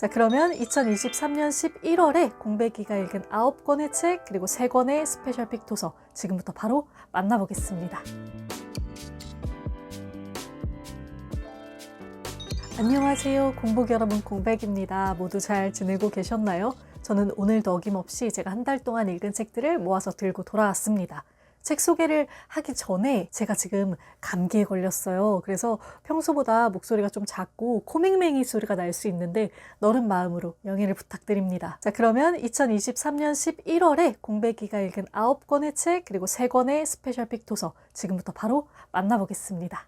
자, 그러면 2023년 11월에 공백이가 읽은 9권의 책 그리고 3권의 스페셜픽 도서 지금부터 바로 만나보겠습니다. 안녕하세요. 공복 여러분 공백입니다. 모두 잘 지내고 계셨나요? 저는 오늘도 어김없이 제가 한 달 동안 읽은 책들을 모아서 들고 돌아왔습니다. 책 소개를 하기 전에 제가 지금 감기에 걸렸어요. 그래서 평소보다 목소리가 좀 작고 코맹맹이 소리가 날 수 있는데 너른 마음으로 양해를 부탁드립니다. 자, 그러면 2023년 11월에 공백이가 읽은 9권의 책 그리고 3권의 스페셜픽 도서 지금부터 바로 만나보겠습니다.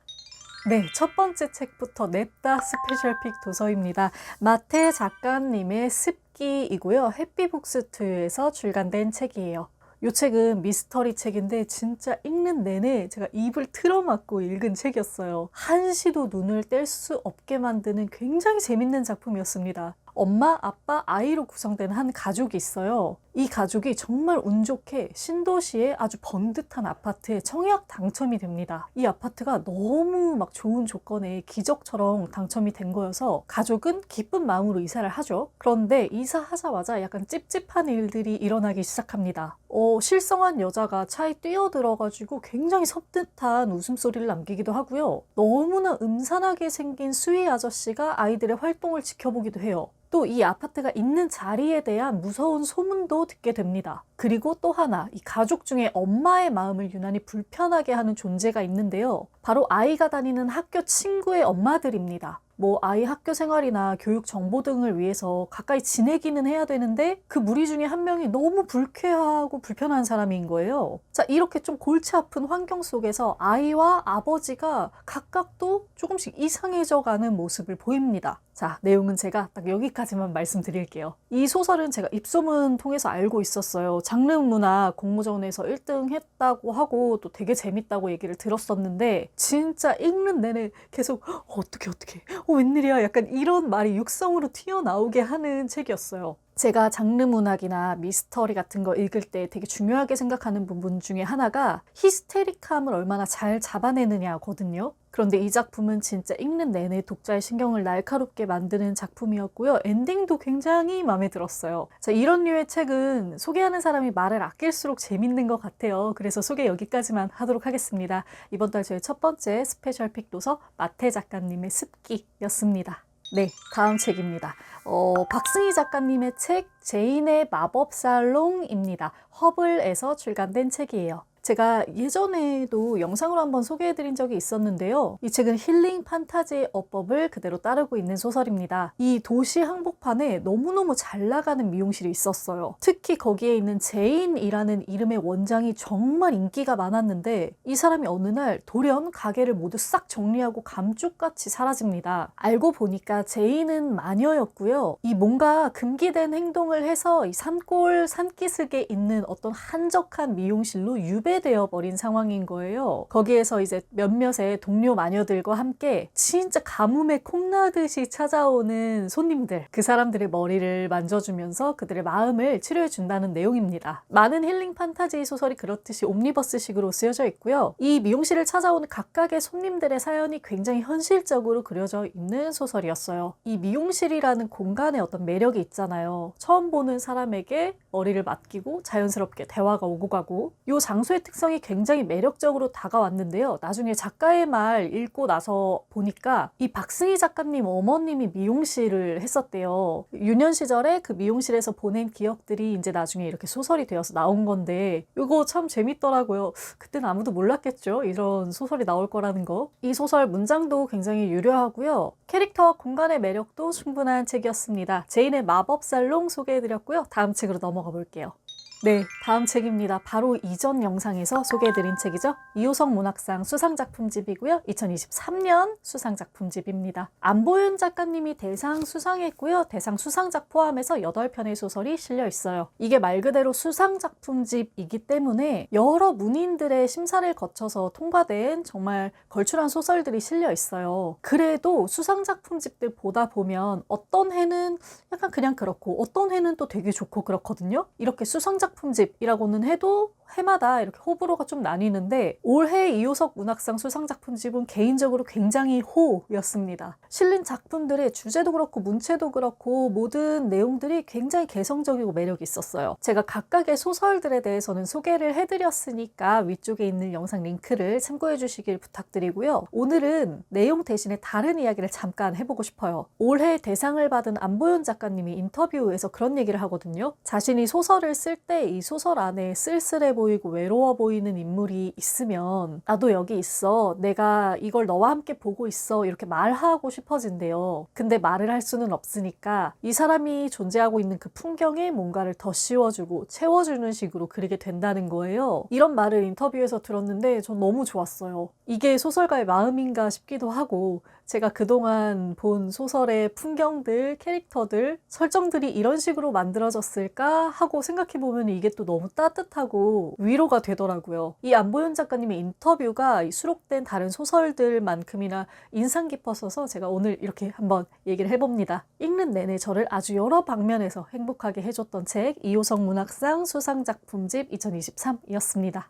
네, 첫 번째 책부터 냅다 스페셜픽 도서입니다. 마태 작가님의 습기이고요. 해피북스2에서 출간된 책이에요. 이 책은 미스터리 책인데 진짜 읽는 내내 제가 입을 틀어막고 읽은 책이었어요. 한시도 눈을 뗄 수 없게 만드는 굉장히 재밌는 작품이었습니다. 엄마, 아빠, 아이로 구성된 한 가족이 있어요. 이 가족이 정말 운 좋게 신도시의 아주 번듯한 아파트에 청약 당첨이 됩니다. 이 아파트가 너무 막 좋은 조건에 기적처럼 당첨이 된 거여서 가족은 기쁜 마음으로 이사를 하죠. 그런데 이사하자마자 약간 찝찝한 일들이 일어나기 시작합니다. 어, 실성한 여자가 차에 뛰어들어가지고 굉장히 섭듯한 웃음소리를 남기기도 하고요. 너무나 음산하게 생긴 수희 아저씨가 아이들의 활동을 지켜보기도 해요. 또 이 아파트가 있는 자리에 대한 무서운 소문도 듣게 됩니다. 그리고 또 하나, 이 가족 중에 엄마의 마음을 유난히 불편하게 하는 존재가 있는데요. 바로 아이가 다니는 학교 친구의 엄마들입니다. 뭐 아이 학교 생활이나 교육 정보 등을 위해서 가까이 지내기는 해야 되는데 그 무리 중에 한 명이 너무 불쾌하고 불편한 사람인 거예요. 자, 이렇게 좀 골치 아픈 환경 속에서 아이와 아버지가 각각 또 조금씩 이상해져 가는 모습을 보입니다. 자, 내용은 제가 딱 여기까지만 말씀드릴게요. 이 소설은 제가 입소문 통해서 알고 있었어요. 장르 문화 공모전에서 1등 했다고 하고 또 되게 재밌다고 얘기를 들었었는데 진짜 읽는 내내 계속 어, 어떻게 어떻게 어, 웬일이야 약간 이런 말이 육성으로 튀어나오게 하는 책이었어요. 제가 장르 문학이나 미스터리 같은 거 읽을 때 되게 중요하게 생각하는 부분 중에 하나가 히스테릭함을 얼마나 잘 잡아내느냐거든요. 그런데 이 작품은 진짜 읽는 내내 독자의 신경을 날카롭게 만드는 작품이었고요. 엔딩도 굉장히 마음에 들었어요. 자, 이런 류의 책은 소개하는 사람이 말을 아낄수록 재밌는 것 같아요. 그래서 소개 여기까지만 하도록 하겠습니다. 이번 달 저의 첫 번째 스페셜 픽 도서 마태 작가님의 습기였습니다. 네, 다음 책입니다. 어, 박승희 작가님의 책 제인의 마법 살롱입니다. 허블에서 출간된 책이에요. 제가 예전에도 영상으로 한번 소개해드린 적이 있었는데요. 이 책은 힐링 판타지의 어법을 그대로 따르고 있는 소설입니다. 이 도시 항복판에 너무너무 잘 나가는 미용실이 있었어요. 특히 거기에 있는 제인이라는 이름의 원장이 정말 인기가 많았는데 이 사람이 어느 날 돌연 가게를 모두 싹 정리하고 감쪽같이 사라집니다. 알고 보니까 제인은 마녀였고요. 이 뭔가 금기된 행동을 해서 이 산골 산기슭에 있는 어떤 한적한 미용실로 유배 되어 버린 상황인 거예요. 거기에서 이제 몇몇의 동료 마녀들과 함께 진짜 가뭄에 콩나듯이 찾아오는 손님들, 그 사람들의 머리를 만져주면서 그들의 마음을 치료해 준다는 내용입니다. 많은 힐링 판타지 소설이 그렇듯이 옴니버스식으로 쓰여져 있고요. 이 미용실을 찾아오는 각각의 손님들의 사연이 굉장히 현실적으로 그려져 있는 소설이었어요. 이 미용실이라는 공간에 어떤 매력이 있잖아요. 처음 보는 사람에게 머리를 맡기고 자연스럽게 대화가 오고 가고 이 장소 의 특성이 굉장히 매력적으로 다가왔는데요. 나중에 작가의 말 읽고 나서 보니까 이 박승희 작가님 어머님이 미용실을 했었대요. 유년 시절에 그 미용실에서 보낸 기억들이 이제 나중에 이렇게 소설이 되어서 나온 건데 이거 참 재밌더라고요. 그땐 아무도 몰랐겠죠. 이런 소설이 나올 거라는 거. 이 소설 문장도 굉장히 유려하고요. 캐릭터와 공간의 매력도 충분한 책이었습니다. 제인의 마법살롱 소개해드렸고요. 다음 책으로 넘어가 볼게요. 네, 다음 책입니다. 바로 이전 영상에서 소개해드린 책이죠. 이호성 문학상 수상작품집이고요. 2023년 수상작품집입니다. 안보윤 작가님이 대상 수상했고요. 대상 수상작 포함해서 8편의 소설이 실려 있어요. 이게 말 그대로 수상작품집이기 때문에 여러 문인들의 심사를 거쳐서 통과된 정말 걸출한 소설들이 실려 있어요. 그래도 수상작품집들 보다 보면 어떤 해는 약간 그냥 그렇고 어떤 해는 또 되게 좋고 그렇거든요. 이렇게 수상작 수상작품집이라고는 해도 해마다 이렇게 호불호가 좀 나뉘는데 올해 이호석 문학상 수상 작품집은 개인적으로 굉장히 호였습니다. 실린 작품들의 주제도 그렇고 문체도 그렇고 모든 내용들이 굉장히 개성적이고 매력이 있었어요. 제가 각각의 소설들에 대해서는 소개를 해드렸으니까 위쪽에 있는 영상 링크를 참고해 주시길 부탁드리고요. 오늘은 내용 대신에 다른 이야기를 잠깐 해보고 싶어요. 올해 대상을 받은 안보현 작가님이 인터뷰에서 그런 얘기를 하거든요. 자신이 소설을 쓸 때 이 소설 안에 쓸쓸해 보이고 외로워 보이는 인물이 있으면 나도 여기 있어. 내가 이걸 너와 함께 보고 있어. 이렇게 말하고 싶어진대요. 근데 말을 할 수는 없으니까 이 사람이 존재하고 있는 그 풍경에 뭔가를 더 씌워주고 채워주는 식으로 그리게 된다는 거예요. 이런 말을 인터뷰에서 들었는데 전 너무 좋았어요. 이게 소설가의 마음인가 싶기도 하고 제가 그동안 본 소설의 풍경들, 캐릭터들, 설정들이 이런 식으로 만들어졌을까 하고 생각해보면 이게 또 너무 따뜻하고 위로가 되더라고요. 이 안보현 작가님의 인터뷰가 이 수록된 다른 소설들만큼이나 인상 깊었어서 제가 오늘 이렇게 한번 얘기를 해봅니다. 읽는 내내 저를 아주 여러 방면에서 행복하게 해줬던 책 이호성 문학상 수상작품집 2023이었습니다.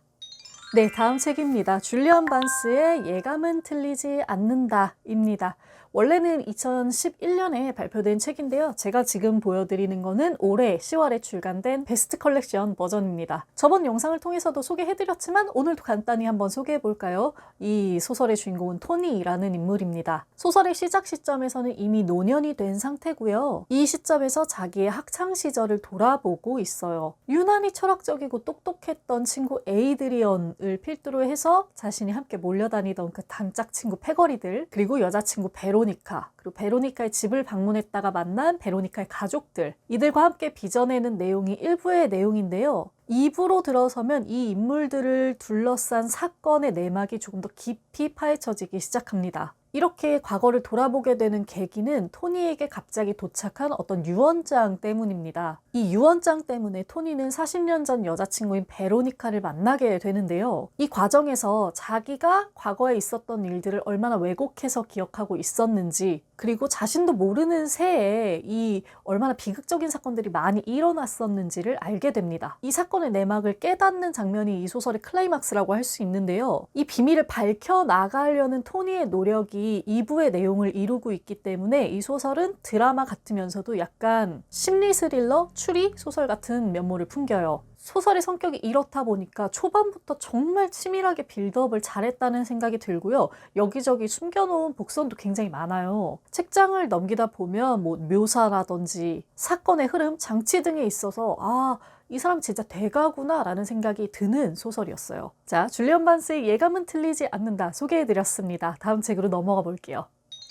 네, 다음 책입니다. 줄리언 반스의 예감은 틀리지 않는다입니다. 원래는 2011년에 발표된 책인데요. 제가 지금 보여드리는 거는 올해 10월에 출간된 베스트 컬렉션 버전입니다. 저번 영상을 통해서도 소개해드렸지만 오늘도 간단히 한번 소개해볼까요? 이 소설의 주인공은 토니라는 인물입니다. 소설의 시작 시점에서는 이미 노년이 된 상태고요. 이 시점에서 자기의 학창 시절을 돌아보고 있어요. 유난히 철학적이고 똑똑했던 친구 에이드리언을 필두로 해서 자신이 함께 몰려다니던 그 단짝 친구 패거리들 그리고 여자친구 베로 베로니카 그리고 베로니카의 집을 방문했다가 만난 베로니카의 가족들 이들과 함께 빚어내는 내용이 일부의 내용인데요. 2부로 들어서면 이 인물들을 둘러싼 사건의 내막이 조금 더 깊이 파헤쳐지기 시작합니다. 이렇게 과거를 돌아보게 되는 계기는 토니에게 갑자기 도착한 어떤 유언장 때문입니다. 이 유언장 때문에 토니는 40년 전 여자친구인 베로니카를 만나게 되는데요. 이 과정에서 자기가 과거에 있었던 일들을 얼마나 왜곡해서 기억하고 있었는지 그리고 자신도 모르는 새에 이 얼마나 비극적인 사건들이 많이 일어났었는지를 알게 됩니다. 이 사건의 내막을 깨닫는 장면이 이 소설의 클라이막스라고 할 수 있는데요. 이 비밀을 밝혀 나가려는 토니의 노력이 2부의 내용을 이루고 있기 때문에 이 소설은 드라마 같으면서도 약간 심리 스릴러, 추리 소설 같은 면모를 풍겨요. 소설의 성격이 이렇다 보니까 초반부터 정말 치밀하게 빌드업을 잘했다는 생각이 들고요. 여기저기 숨겨놓은 복선도 굉장히 많아요. 책장을 넘기다 보면 뭐 묘사라든지 사건의 흐름, 장치 등에 있어서 아, 이 사람 진짜 대가구나 라는 생각이 드는 소설이었어요. 자, 줄리언 반스의 예감은 틀리지 않는다 소개해드렸습니다. 다음 책으로 넘어가 볼게요.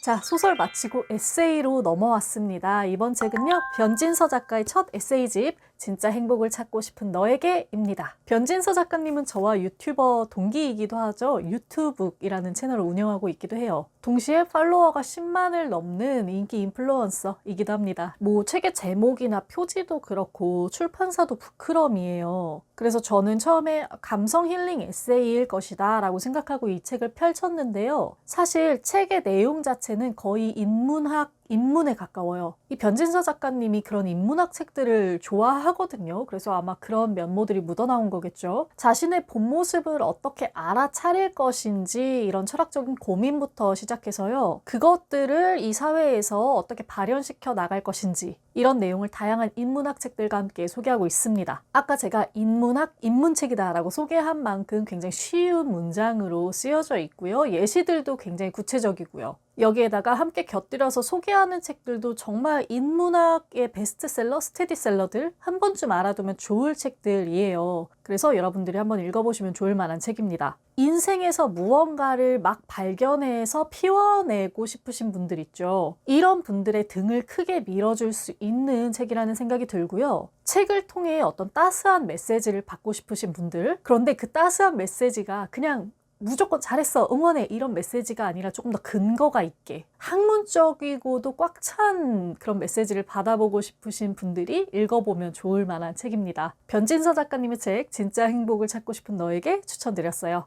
자, 소설 마치고 에세이로 넘어왔습니다. 이번 책은요, 변진서 작가의 첫 에세이집, 진짜 행복을 찾고 싶은 너에게입니다. 변진서 작가님은 저와 유튜버 동기이기도 하죠. 유튜브이라는 채널을 운영하고 있기도 해요. 동시에 팔로워가 10만을 넘는 인기 인플루언서이기도 합니다. 뭐 책의 제목이나 표지도 그렇고 출판사도 부끄럼이에요. 그래서 저는 처음에 감성 힐링 에세이일 것이다 라고 생각하고 이 책을 펼쳤는데요. 사실 책의 내용 자체는 거의 인문학 인문에 가까워요. 이 변진서 작가님이 그런 인문학 책들을 좋아하거든요. 그래서 아마 그런 면모들이 묻어나온 거겠죠. 자신의 본 모습을 어떻게 알아차릴 것인지 이런 철학적인 고민부터 시작해서요. 그것들을 이 사회에서 어떻게 발현시켜 나갈 것인지 이런 내용을 다양한 인문학 책들과 함께 소개하고 있습니다. 아까 제가 인문학 인문책이다라고 소개한 만큼 굉장히 쉬운 문장으로 쓰여져 있고요. 예시들도 굉장히 구체적이고요. 여기에다가 함께 곁들여서 소개하는 책들도 정말 인문학의 베스트셀러, 스테디셀러들 한 번쯤 알아두면 좋을 책들이에요. 그래서 여러분들이 한번 읽어보시면 좋을 만한 책입니다. 인생에서 무언가를 막 발견해서 피워내고 싶으신 분들 있죠. 이런 분들의 등을 크게 밀어줄 수 있는 책이라는 생각이 들고요. 책을 통해 어떤 따스한 메시지를 받고 싶으신 분들. 그런데 그 따스한 메시지가 그냥 무조건 잘했어, 응원해 이런 메시지가 아니라 조금 더 근거가 있게 학문적이고도 꽉 찬 그런 메시지를 받아보고 싶으신 분들이 읽어보면 좋을 만한 책입니다. 변진서 작가님의 책 진짜 행복을 찾고 싶은 너에게 추천드렸어요.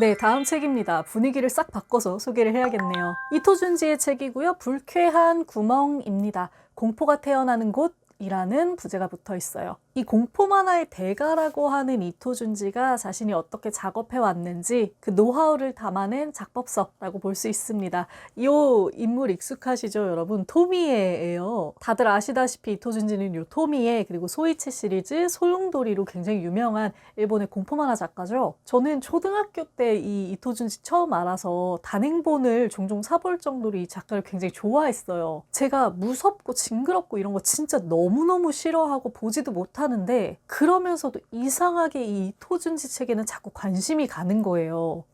네, 다음 책입니다. 분위기를 싹 바꿔서 소개를 해야겠네요. 이토준지의 책이고요. 불쾌한 구멍입니다. 공포가 태어나는 곳 이라는 부제가 붙어 있어요. 이 공포 만화의 대가라고 하는 이토 준지가 자신이 어떻게 작업해 왔는지 그 노하우를 담아낸 작법서라고 볼 수 있습니다. 이 인물 익숙하시죠, 여러분? 토미에예요. 다들 아시다시피 이토 준지는 요 토미에 그리고 소이체 시리즈 소용돌이로 굉장히 유명한 일본의 공포 만화 작가죠. 저는 초등학교 때 이 이토 준지 처음 알아서 단행본을 종종 사볼 정도로 이 작가를 굉장히 좋아했어요. 제가 무섭고 징그럽고 이런 거 진짜 너무너무 싫어하고 보지도 못하 는데 그러면서도 이상하게 이 이토 준지 책에는 자꾸 관심이 가는 거예요.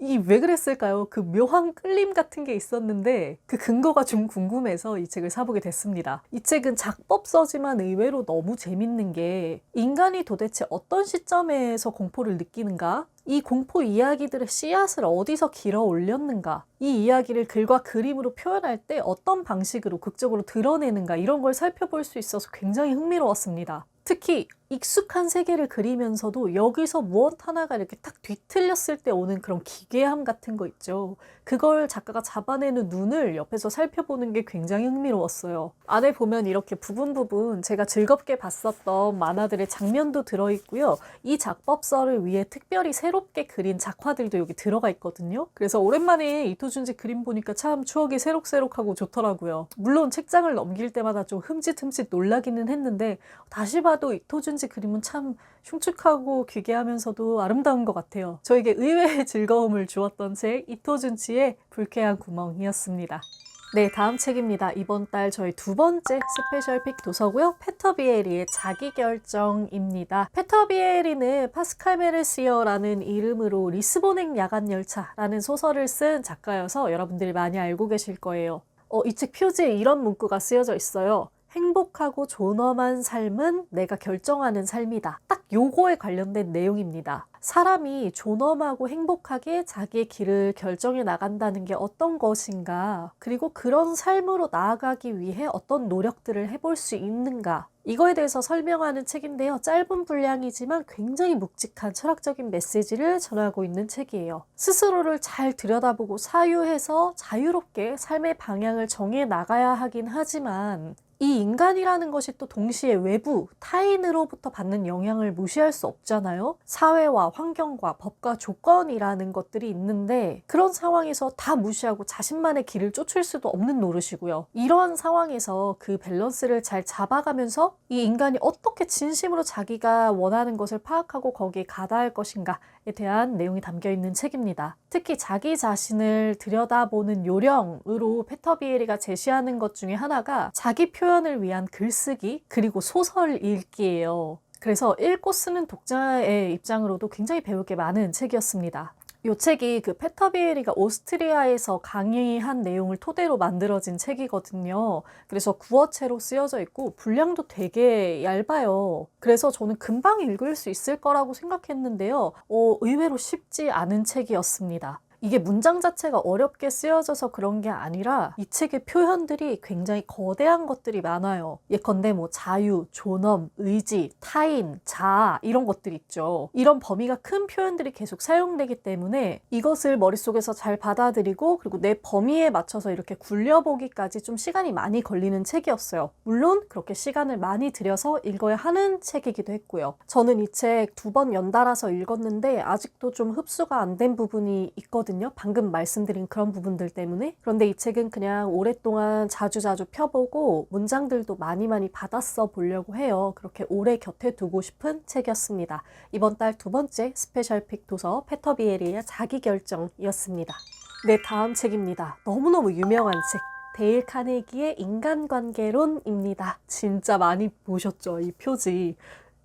이 왜 그랬을까요? 그 묘한 끌림 같은 게 있었는데 그 근거가 좀 궁금해서 이 책을 사보게 됐습니다. 이 책은 작법서지만 의외로 너무 재밌는 게 인간이 도대체 어떤 시점에서 공포를 느끼는가? 이 공포 이야기들의 씨앗을 어디서 길어 올렸는가? 이 이야기를 글과 그림으로 표현할 때 어떤 방식으로 극적으로 드러내는가? 이런 걸 살펴볼 수 있어서 굉장히 흥미로웠습니다. 특히 익숙한 세계를 그리면서도 여기서 무엇 하나가 이렇게 딱 뒤틀렸을 때 오는 그런 기괴함 같은 거 있죠. 그걸 작가가 잡아내는 눈을 옆에서 살펴보는 게 굉장히 흥미로웠어요. 안에 보면 이렇게 부분 부분 제가 즐겁게 봤었던 만화들의 장면도 들어있고요. 이 작법서를 위해 특별히 새롭게 그린 작화들도 여기 들어가 있거든요. 그래서 오랜만에 이토준지 그림 보니까 참 추억이 새록새록하고 좋더라고요. 물론 책장을 넘길 때마다 좀 흠칫흠칫 놀라기는 했는데 다시 봐도 이토준 지 그림은 참 흉측하고 기괴하면서도 아름다운 것 같아요. 저에게 의외의 즐거움을 주었던 책 이토준치의 불쾌한 구멍이었습니다. 네, 다음 책입니다. 이번 달 저희 두 번째 스페셜 픽 도서고요. 페터비에리의 자기결정입니다. 페터비에리는 파스칼 메르시어라는 이름으로 리스본행 야간열차라는 소설을 쓴 작가여서 여러분들이 많이 알고 계실 거예요. 어, 이 책 표지에 이런 문구가 쓰여져 있어요. 행복하고 존엄한 삶은 내가 결정하는 삶이다. 딱 요거에 관련된 내용입니다. 사람이 존엄하고 행복하게 자기의 길을 결정해 나간다는 게 어떤 것인가, 그리고 그런 삶으로 나아가기 위해 어떤 노력들을 해볼 수 있는가, 이거에 대해서 설명하는 책인데요. 짧은 분량이지만 굉장히 묵직한 철학적인 메시지를 전하고 있는 책이에요. 스스로를 잘 들여다보고 사유해서 자유롭게 삶의 방향을 정해 나가야 하긴 하지만 이 인간이라는 것이 또 동시에 외부, 타인으로부터 받는 영향을 무시할 수 없잖아요. 사회와 환경과 법과 조건이라는 것들이 있는데 그런 상황에서 다 무시하고 자신만의 길을 쫓을 수도 없는 노릇이고요. 이러한 상황에서 그 밸런스를 잘 잡아가면서 이 인간이 어떻게 진심으로 자기가 원하는 것을 파악하고 거기에 가다할 것인가에 대한 내용이 담겨 있는 책입니다. 특히 자기 자신을 들여다보는 요령으로 페터비에리가 제시하는 것 중에 하나가 자기 표현을 위한 글쓰기 그리고 소설 읽기예요. 그래서 읽고 쓰는 독자의 입장으로도 굉장히 배울 게 많은 책이었습니다. 이 책이 그 페터비에리가 오스트리아에서 강의한 내용을 토대로 만들어진 책이거든요. 그래서 구어체로 쓰여져 있고 분량도 되게 얇아요. 그래서 저는 금방 읽을 수 있을 거라고 생각했는데요. 어, 의외로 쉽지 않은 책이었습니다. 이게 문장 자체가 어렵게 쓰여져서 그런 게 아니라 이 책의 표현들이 굉장히 거대한 것들이 많아요. 예컨대 뭐 자유, 존엄, 의지, 타인, 자아 이런 것들 있죠. 이런 범위가 큰 표현들이 계속 사용되기 때문에 이것을 머릿속에서 잘 받아들이고 그리고 내 범위에 맞춰서 이렇게 굴려보기까지 좀 시간이 많이 걸리는 책이었어요. 물론 그렇게 시간을 많이 들여서 읽어야 하는 책이기도 했고요. 저는 이 책 두 번 연달아서 읽었는데 아직도 좀 흡수가 안 된 부분이 있거든요. 있거든요. 방금 말씀드린 그런 부분들 때문에. 그런데 이 책은 그냥 오랫동안 자주자주 펴보고 문장들도 많이 많이 받았어 보려고 해요. 그렇게 오래 곁에 두고 싶은 책이었습니다. 이번 달 두 번째 스페셜 픽 도서 페터비에리의 자기결정이었습니다. 네, 다음 책입니다. 너무너무 유명한 책. 데일 카네기의 인간관계론입니다. 진짜 많이 보셨죠? 이 표지.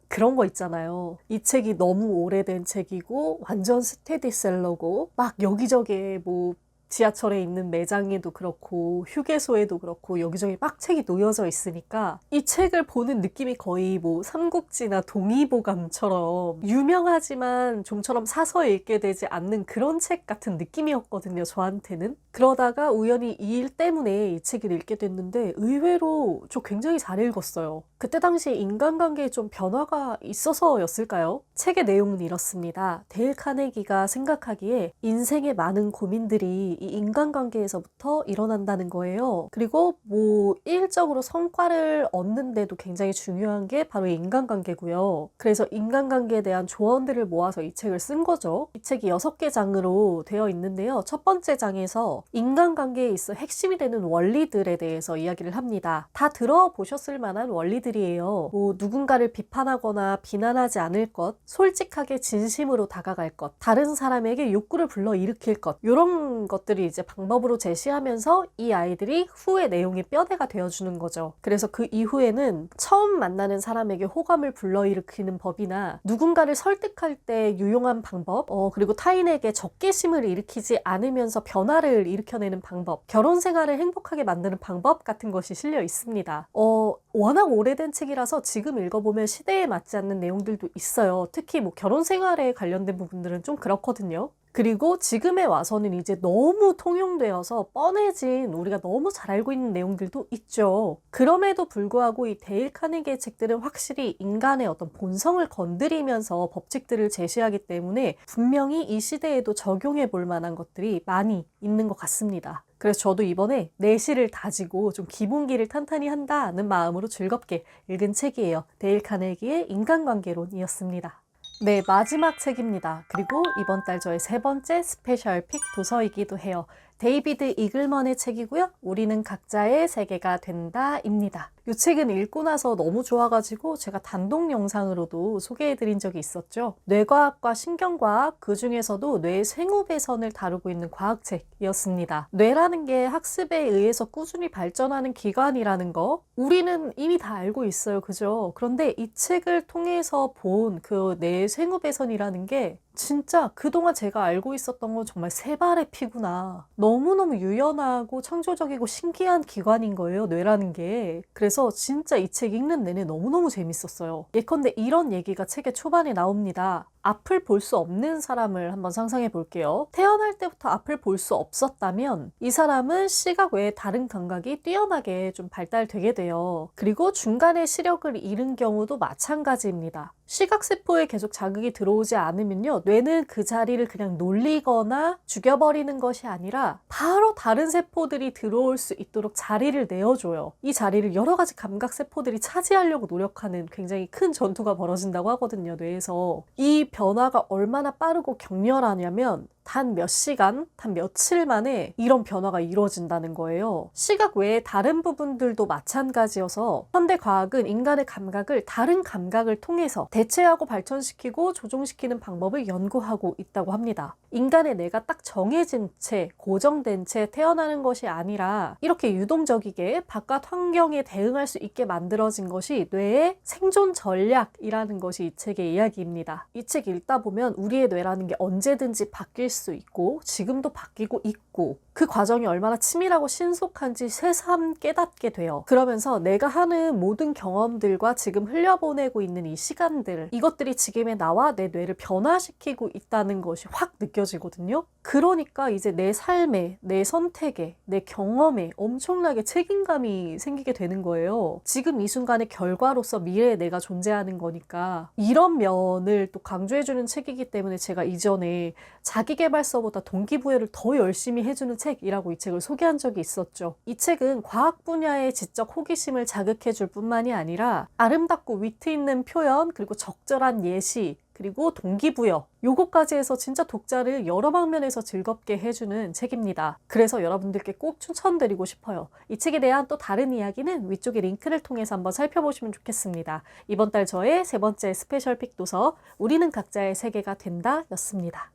그런 거 있잖아요. 이 책이 너무 오래된 책이고 완전 스테디셀러고 막 여기저기에 뭐 지하철에 있는 매장에도 그렇고 휴게소에도 그렇고 여기저기 막 책이 놓여져 있으니까 이 책을 보는 느낌이 거의 뭐 삼국지나 동의보감처럼 유명하지만 좀처럼 사서 읽게 되지 않는 그런 책 같은 느낌이었거든요 저한테는. 그러다가 우연히 이 일 때문에 이 책을 읽게 됐는데 의외로 저 굉장히 잘 읽었어요. 그때 당시 인간관계에 좀 변화가 있어서였을까요? 책의 내용은 이렇습니다. 데일 카네기가 생각하기에 인생의 많은 고민들이 이 인간관계에서부터 일어난다는 거예요. 그리고 뭐 일적으로 성과를 얻는데도 굉장히 중요한 게 바로 이 인간관계고요. 그래서 인간관계에 대한 조언들을 모아서 이 책을 쓴 거죠. 이 책이 여섯 개 장으로 되어 있는데요. 첫 번째 장에서 인간관계에 있어 핵심이 되는 원리들에 대해서 이야기를 합니다. 다 들어보셨을 만한 원리들이에요. 뭐 누군가를 비판하거나 비난하지 않을 것, 솔직하게 진심으로 다가갈 것, 다른 사람에게 욕구를 불러 일으킬 것, 이런 것 들이 이제 방법으로 제시하면서 이 아이들이 후에 내용의 뼈대가 되어주는 거죠. 그래서 그 이후에는 처음 만나는 사람에게 호감을 불러일으키는 법이나 누군가를 설득할 때 유용한 방법, 어, 그리고 타인에게 적개심을 일으키지 않으면서 변화를 일으켜내는 방법, 결혼 생활을 행복하게 만드는 방법 같은 것이 실려 있습니다. 어, 워낙 오래된 책이라서 지금 읽어보면 시대에 맞지 않는 내용들도 있어요. 특히 뭐 결혼 생활에 관련된 부분들은 좀 그렇거든요. 그리고 지금에 와서는 이제 너무 통용되어서 뻔해진 우리가 너무 잘 알고 있는 내용들도 있죠. 그럼에도 불구하고 이 데일 카네기의 책들은 확실히 인간의 어떤 본성을 건드리면서 법칙들을 제시하기 때문에 분명히 이 시대에도 적용해 볼 만한 것들이 많이 있는 것 같습니다. 그래서 저도 이번에 내실을 다지고 좀 기본기를 탄탄히 한다는 마음으로 즐겁게 읽은 책이에요. 데일 카네기의 인간관계론이었습니다. 네, 마지막 책입니다. 그리고 이번 달 저의 세 번째 스페셜 픽 도서이기도 해요. 데이비드 이글먼의 책이고요. 우리는 각자의 세계가 된다입니다. 이 책은 읽고 나서 너무 좋아가지고 제가 단독 영상으로도 소개해드린 적이 있었죠. 뇌과학과 신경과학, 그 중에서도 뇌 생후배선을 다루고 있는 과학책이었습니다. 뇌라는 게 학습에 의해서 꾸준히 발전하는 기관이라는 거, 우리는 이미 다 알고 있어요. 그죠? 그런데 이 책을 통해서 본 그 뇌 생후배선이라는 게 진짜 그동안 제가 알고 있었던 건 정말 세 발의 피구나. 너무너무 유연하고 창조적이고 신기한 기관인 거예요, 뇌라는 게. 그래서 진짜 이 책 읽는 내내 너무너무 재밌었어요. 예컨대 이런 얘기가 책의 초반에 나옵니다. 앞을 볼 수 없는 사람을 한번 상상해 볼게요. 태어날 때부터 앞을 볼 수 없었다면 이 사람은 시각 외에 다른 감각이 뛰어나게 좀 발달되게 돼요. 그리고 중간에 시력을 잃은 경우도 마찬가지입니다. 시각세포에 계속 자극이 들어오지 않으면요. 뇌는 그 자리를 그냥 놀리거나 죽여버리는 것이 아니라 바로 다른 세포들이 들어올 수 있도록 자리를 내어줘요. 이 자리를 여러 가지 감각세포들이 차지하려고 노력하는 굉장히 큰 전투가 벌어진다고 하거든요. 뇌에서. 이 변화가 얼마나 빠르고 격렬하냐면 단 몇 시간, 단 며칠 만에 이런 변화가 이루어진다는 거예요. 시각 외에 다른 부분들도 마찬가지여서 현대 과학은 인간의 감각을 다른 감각을 통해서 대체하고 발전시키고 조종시키는 방법을 연구하고 있다고 합니다. 인간의 뇌가 딱 정해진 채, 고정된 채 태어나는 것이 아니라 이렇게 유동적이게 바깥 환경에 대응할 수 있게 만들어진 것이 뇌의 생존 전략이라는 것이 이 책의 이야기입니다. 이 책 읽다 보면 우리의 뇌라는 게 언제든지 바뀔 수 있고 지금도 바뀌고 있고 그 과정이 얼마나 치밀하고 신속한지 새삼 깨닫게 돼요. 그러면서 내가 하는 모든 경험들과 지금 흘려보내고 있는 이 시간들, 이것들이 지금의 나와 내 뇌를 변화시키고 있다는 것이 확 느껴지거든요. 그러니까 이제 내 삶에, 내 선택에, 내 경험에 엄청나게 책임감이 생기게 되는 거예요. 지금 이 순간의 결과로서 미래에 내가 존재하는 거니까 이런 면을 또 강조해주는 책이기 때문에 제가 이전에 자기개발서보다 동기부여를 더 열심히 해주는 책 이라고 이 책을 소개한 적이 있었죠. 이 책은 과학 분야의 지적 호기심을 자극해 줄 뿐만이 아니라 아름답고 위트 있는 표현 그리고 적절한 예시 그리고 동기부여 요거까지 해서 진짜 독자를 여러 방면에서 즐겁게 해주는 책입니다. 그래서 여러분들께 꼭 추천드리고 싶어요. 이 책에 대한 또 다른 이야기는 위쪽의 링크를 통해서 한번 살펴보시면 좋겠습니다. 이번 달 저의 세 번째 스페셜 픽 도서 우리는 각자의 세계가 된다 였습니다.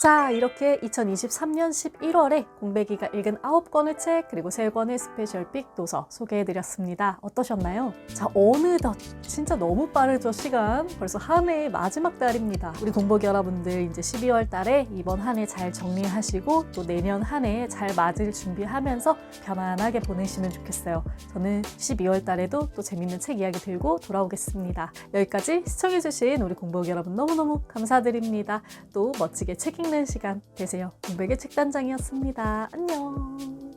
자, 이렇게 2023년 11월에 공백이가 읽은 9권의 책 그리고 3권의 스페셜 픽 도서 소개해드렸습니다. 어떠셨나요? 자, 어느덧 진짜 너무 빠르죠, 시간. 벌써 한 해의 마지막 달입니다. 우리 공복 여러분들 이제 12월 달에 이번 한 해 잘 정리하시고 또 내년 한해잘 맞을 준비하면서 편안하게 보내시면 좋겠어요. 저는 12월 달에도 또 재밌는 책 이야기 들고 돌아오겠습니다. 여기까지 시청해주신 우리 공복 여러분 너무너무 감사드립니다. 또 멋지게 책 읽는 시간 되세요. 공백의 책단장이었습니다. 안녕.